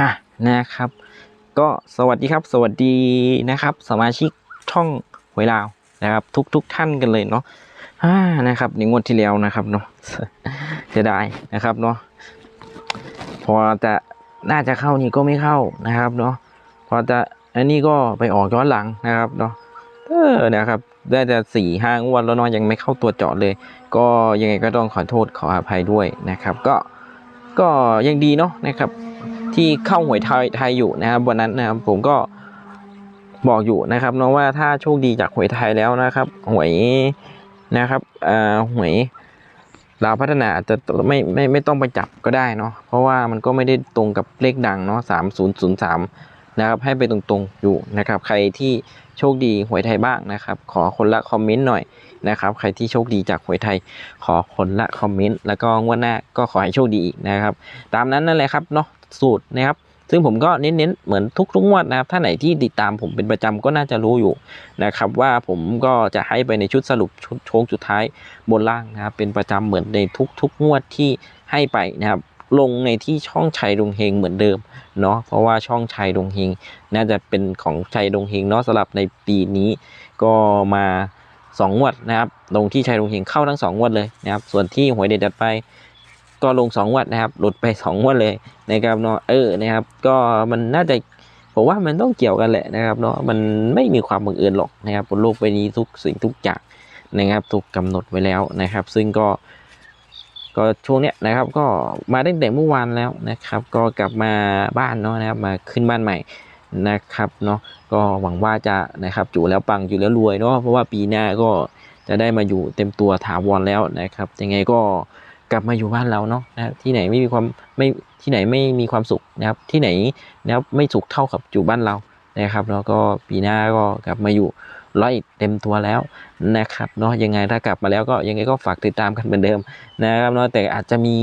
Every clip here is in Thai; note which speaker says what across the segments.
Speaker 1: อะนะครับ ก็สวัสดีครับ สวัสดีนะครับ สมาชิกช่องหวยลาวนะครับ ทุกทุกท่านกันเลยเนาะอ่านะครับในงวดที่แล้วนะครับเนาะ เสียดายนะครับเนาะพอจะน่าจะเข้านี่ก็ไม่เข้านะครับเนาะพอจะอันนี้ก็ไปออกย้อนหลังนะครับเนาะเออนะครับได้แต่สี่ห้างวันแล้วเนาะยังไม่เข้าตัวเจาะเลย ก็ยังไงก็ต้องขอโทษขออภัยด้วยนะครับ ก็ก็ยังดีเนาะนะครับ ที่เข้าหวยไทยไทยอยู่นะครับวันนั้นนะครับผมก็บอกอยู่นะครับเนาะว่าถ้าโชคดีจากหวยไทยแล้วนะครับ หวยนะครับเอ่อหวย ลาวพัฒนาอาจจะไม่ไม่ไม่ต้องไปจับก็ได้เนาะเพราะว่ามันก็ไม่ได้ตรงกับเลขดังเนาะสามศูนย์ศูนย์สามนะครับให้ไปตรงๆอยู่นะครับใครที่โชคดีหวยไทยบ้างนะครับ ขอคนละคอมเมนต์หน่อยนะครับใครที่โชคดีจากหวยไทย ขอคนละคอมเมนต์แล้วก็งวดหน้าก็ขอให้โชคดีอีกนะครับ ตามนั้นนั่นแหละครับเนาะสูตรนะครับ ซึ่งผมก็เน้นๆเหมือนทุกๆงวดนะครับ ถ้าไหนที่ติดตามผมเป็นประจำก็น่าจะรู้อยู่นะครับว่าผมก็จะให้ไปในชุดสรุปชุดโชงสุดท้ายบนล่างนะครับ เป็นประจำเหมือนในทุกๆงวดที่ให้ไปนะครับลงในที่ช่องชัยดงเฮงเหมือนเดิมเนาะเพราะว่าช่องชัยดงเฮงน่าจะเป็นของชัยดงเฮงเนาะสำหรับในปีนี้ก็มาสองวดนะครับลงที่ชัยดงเฮงเข้าทั้งสองงวดเลยนะครับส่วนที่หวยเด็ดจัดไป ก็ลงสองวดนะครับ หลุดไปสองงวดเลยนะครับเนาะเออนะครับ ก็มันน่าจะผมว่ามันต้องเกี่ยวกันแหละนะครับเนาะมันไม่มีความบังเอิญหรอกนะครับบนโลกใบนี้ทุกสิ่งทุกอย่างนะครับ ถูกกำหนดไว้แล้วนะครับ ซึ่งก็ ก็ช่วงเนี้ยนะครับ ก็มาตั้งแต่เมื่อวานแล้วนะครับ ก็กลับมาบ้านเนาะนะครับ มาขึ้นบ้านใหม่นะครับเนาะก็หวังว่าจะนะครับอยู่แล้วปังอยู่แล้วรวยเนาะเพราะว่าปีหน้าก็จะได้มาอยู่เต็มตัวถาวรแล้วนะครับยังไงก็ กลับมาอยู่บ้านเราเนาะนะครับที่ไหนไม่มีความไม่ที่ไหนไม่มีความสุขนะครับ ที่ไหนนะครับไม่สุขเท่ากับอยู่บ้านเรานะครับ แล้วก็ปีหน้าก็กลับมาอยู่ร้อยเต็มตัวแล้วนะครับเนาะยังไงถ้ากลับมาแล้วก็ยังไงก็ฝากติดตามกันเหมือนเดิมนะครับเนาะแต่อาจจะมี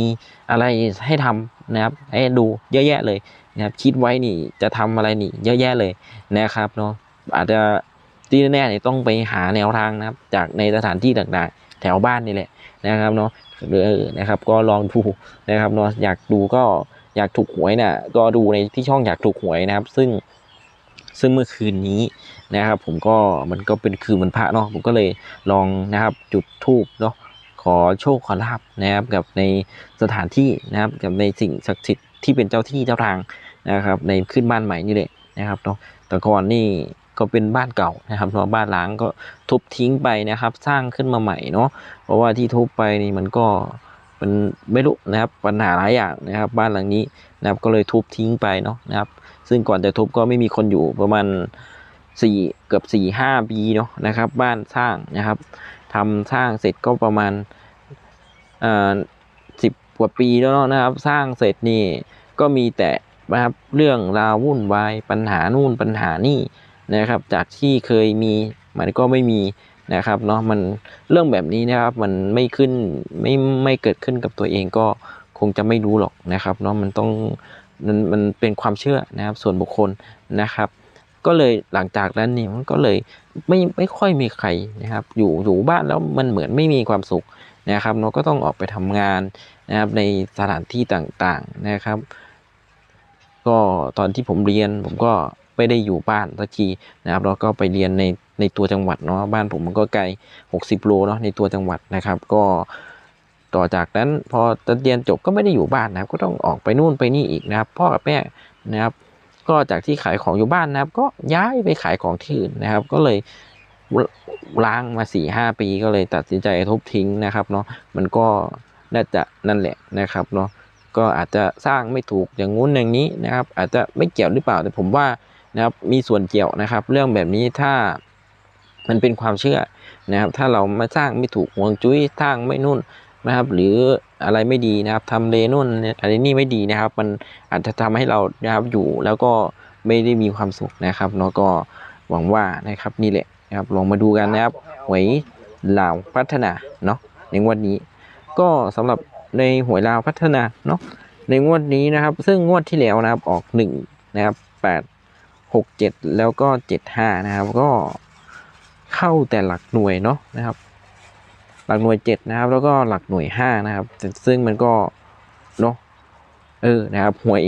Speaker 1: อะไรให้ทำนะครับให้ดูเยอะแยะเลยนะครับคิดไว้นี่จะทำอะไรนี่เยอะแยะเลยนะครับเนาะอาจจะที่แน่ๆเนี่ยต้องไปหาแนวทางนะครับจากในสถานที่ต่างๆ แถวบ้านนี่แหละ นะครับเนาะหรือนะครับก็ลองดูนะครับเนาะอยากดูก็อยากถูกหวยเนี่ยก็ดูในที่ช่องอยากถูกหวยนะครับ ซึ่งซึ่งเมื่อคืนนี้นะครับ ผมก็มันก็เป็นคืนวันพระเนาะผมก็เลยลองนะครับจุดธูปเนาะขอโชคขอลาบนะครับกับในสถานที่นะครับกับในสิ่งศักดิ์สิทธิ์ที่เป็นเจ้าที่เจ้าทางนะครับ ในขึ้นบ้านใหม่นี่แหละนะครับเนาะแต่ก่อนนี่ ก็เป็นบ้านเก่านะครับเนาะบ้านล้างก็ทุบทิ้งไปนะครับ สร้างขึ้นมาใหม่เนาะเพราะว่าที่ทุบไปนี่มันก็มันไม่รู้นะครับปัญหาหลายอย่างนะครับ บ้านหลังนี้นะครับก็เลยทุบทิ้งไปเนาะนะครับ ซึ่งก่อนจะทุบก็ไม่มีคนอยู่ประมาณสี่เกือบสี่ห้าปีเนาะนะครับ บ้านสร้างนะครับทำสร้างเสร็จก็ประมาณเอ่อสิบกว่าปีแล้วเนาะนะครับ สร้างเสร็จนี่ก็มีแต่นะครับเรื่องราววุ่นวายปัญหานู่นปัญหานี่ นะครับ จากที่เคยมีมันก็ไม่มีนะครับเนาะมันเรื่องแบบนี้นะครับมันไม่ขึ้นไม่ไม่เกิดขึ้นกับตัวเองก็คงจะไม่รู้หรอกนะครับเนาะมันต้องมันมันเป็นความเชื่อนะครับส่วนบุคคลนะครับ ก็เลยหลังจากนั้นนี่มันก็เลยไม่ไม่ค่อยมีใครนะครับ อยู่อยู่บ้านแล้วมันเหมือนไม่มีความสุขนะครับเนาะก็ต้องออกไปทำงานนะครับในสถานที่ต่างๆนะครับ ก็ตอนที่ผมเรียนผมก็ไม่ได้อยู่บ้านสักทีนะครับแล้วก็ไปเรียนในในตัวจังหวัดเนาะบ้านผมมันก็ไกล 60 โลเนาะในตัวจังหวัดนะครับ ก็ต่อจากนั้นพอเรียนจบก็ไม่ได้อยู่บ้านนะครับ ก็ต้องออกไปนู่นไปนี่อีกนะครับ พ่อกับแม่นะครับ ก็จากที่ขายของอยู่บ้านนะครับ ก็ย้ายไปขายของที่อื่นนะครับ ก็เลยล้างมาสี่ห้าปีก็เลยตัดสินใจทุบทิ้งนะครับเนาะมันก็น่าจะนั่นแหละนะครับเนาะ ก็อาจจะสร้างไม่ถูกอย่างงู้นอย่างนี้นะครับ อาจจะไม่เกี่ยวหรือเปล่าแต่ผมว่านะครับมีส่วนเกี่ยวนะครับ เรื่องแบบนี้ถ้ามันเป็นความเชื่อนะครับ ถ้าเรามาสร้างไม่ถูกห่วงจุ้ยสร้างไม่นู่นนะครับ หรืออะไรไม่ดีนะครับทำเลนู่นอะไรนี่ไม่ดีนะครับ มันอาจจะทำให้เรานะครับอยู่แล้วก็ไม่ได้มีความสุขนะครับเนาะก็หวังว่านะครับนี่แหละนะครับลองมาดูกันนะครับหวยลาวพัฒนาเนาะในวันนี้ ก็สำหรับ ในหวยลาวพัฒนาเนาะในงวดนี้นะครับ ซึ่งงวดที่แล้วนะครับออกหนึ่งนะครับแปดหกเจ็ดแล้วก็เจ็ดห้านะครับก็เข้าแต่หลักหน่วยเนาะนะครับ หลักหน่วยเจ็ดนะครับ แล้วก็หลักหน่วยห้านะครับ ซึ่งมันก็เนาะเออนะครับหวย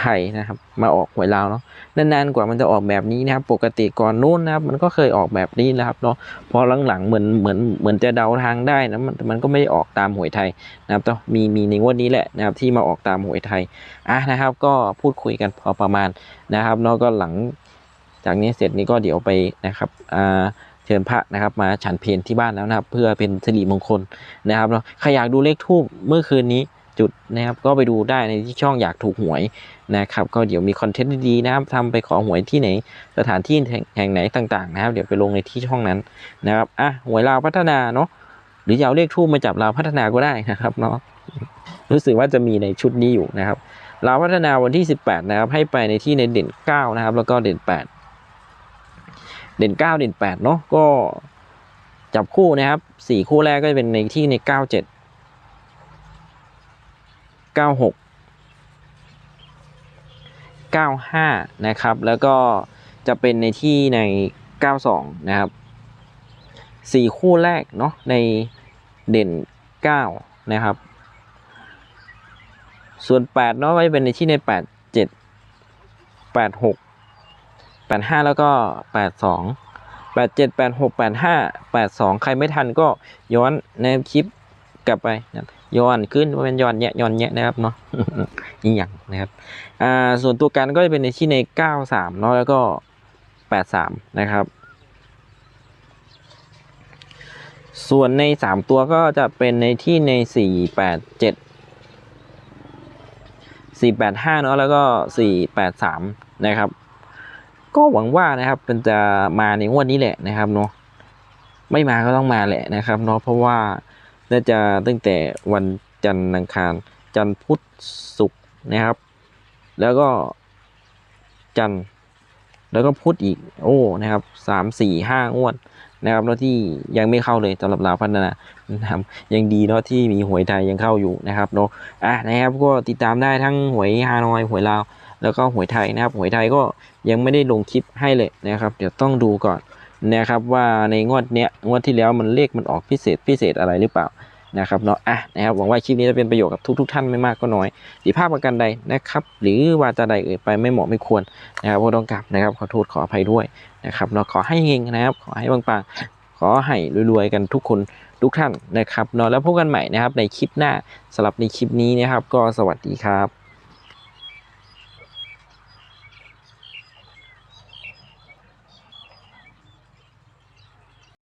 Speaker 1: ไทยนะครับ มาออกหวยลาวเนาะนานๆกว่ามันจะออกแบบนี้นะครับ ปกติก่อนนู้นนะครับ มันก็เคยออกแบบนี้นะครับเนาะพอหลังๆเหมือนเหมือนเหมือนจะเดาทางได้นะมันมันก็ไม่ได้ออกตามหวยไทยนะครับต้องมีมีในงวดนี้แหละนะครับที่มาออกตามหวยไทยอะนะครับ ก็พูดคุยกันพอประมาณนะครับเนาะก็หลังจากนี้เสร็จนี้ก็เดี๋ยวไปนะครับอ่าเชิญพระนะครับมาฉันเพลที่บ้านแล้วนะครับ เพื่อเป็นสิริมงคลนะครับเนาะใครอยากดูเลขทูบเมื่อคืนนี้ จุดนะครับ ก็ไปดูได้ในที่ช่องอยากถูกหวยนะครับ ก็เดี๋ยวมีคอนเทนต์ดีๆนะครับทำไปขอหวยที่ไหน สถานที่แห่งไหนต่างๆ นะครับ เดี๋ยวไปลงในที่ช่องนั้นนะครับอะหวยลาวพัฒนาเนาะหรือจะเอาเลขทูบมาจับลาวพัฒนาก็ได้นะครับเนาะรู้สึกว่าจะมีในชุดนี้อยู่นะครับลาวพัฒนาวันที่ 18 นะครับ ให้ไปในที่ในเด่น 9 นะครับ แล้วก็เด่น 8 เด่นเก้าเด่นแปดเนาะก็จับคู่นะครับสี่คู่แรกก็จะเป็นในที่ในเก้าเก้าหกเก้าห้านะครับ แล้วก็จะเป็นในที่ในเก้าสองนะครับสี่คู่แรกเนาะในเด่นเก้านะครับ ส่วนแปดเนาะก็จะเป็นในที่ในแปดเจ็ดแปดหกแปดห้าแล้วก็แปดสองแปดเจ็ดแปดหกแปดห้าแปดสองใครไม่ทันก็ย้อนในคลิปกลับไปนะครับ ย้อนขึ้นว่าเป็นย้อนเนี้ยย้อนเนี้ยนะครับเนาะนี่อย่างนะครับอ่าส่วนตัวกันก็จะเป็นในที่ในเก้าสามเนาะแล้วก็แปดสามนะครับ ส่วนในสามตัวก็จะเป็นในที่ในสี่แปดเจ็ดสี่แปดห้าเนาะแล้วก็สี่แปดสามนะครับ ก็หวังว่านะครับมันจะมาในงวดนี้แหละนะครับเนาะไม่มาก็ต้องมาแหละนะครับเนาะเพราะว่า น่าจะตั้งแต่วันจันทร์อังคาร จันทร์พุธศุกร์นะครับ แล้วก็จันทร์แล้วก็พุธอีกโอ้นะครับสามสี่ห้างวดนะครับแล้วที่ยังไม่เข้าเลยสำหรับลาวพัฒนานะครับยังดีเนาะที่มีหวยไทยยังเข้าอยู่นะครับเนาะอะนะครับก็ติดตามได้ทั้งหวยฮานอยหวยลาว แล้วก็หวยไทยนะครับหวยไทยก็ยังไม่ได้ลงคลิปให้เลยนะครับ เดี๋ยวต้องดูก่อน นะครับว่าในงวดเนี้ยงวดที่แล้วมันเลขมันออกพิเศษพิเศษอะไรหรือเปล่านะครับเนาะอะนะครับหวังว่าคลิปนี้จะเป็นประโยชน์กับทุกๆท่านไม่มากก็น้อยผิดพลาดประการใดนะครับ หรือวาจาใดเอ่ยไปไม่เหมาะไม่ควรนะครับก็ต้องกลับนะครับขอโทษขออภัยด้วยนะครับเนาะขอให้เฮงนะครับ ขอให้ปังๆขอให้รวยๆกันทุกคนทุกท่านนะครับเนาะแล้วพบกันใหม่นะครับในคลิปหน้าสำหรับในคลิปนี้นะครับ ก็สวัสดีครับ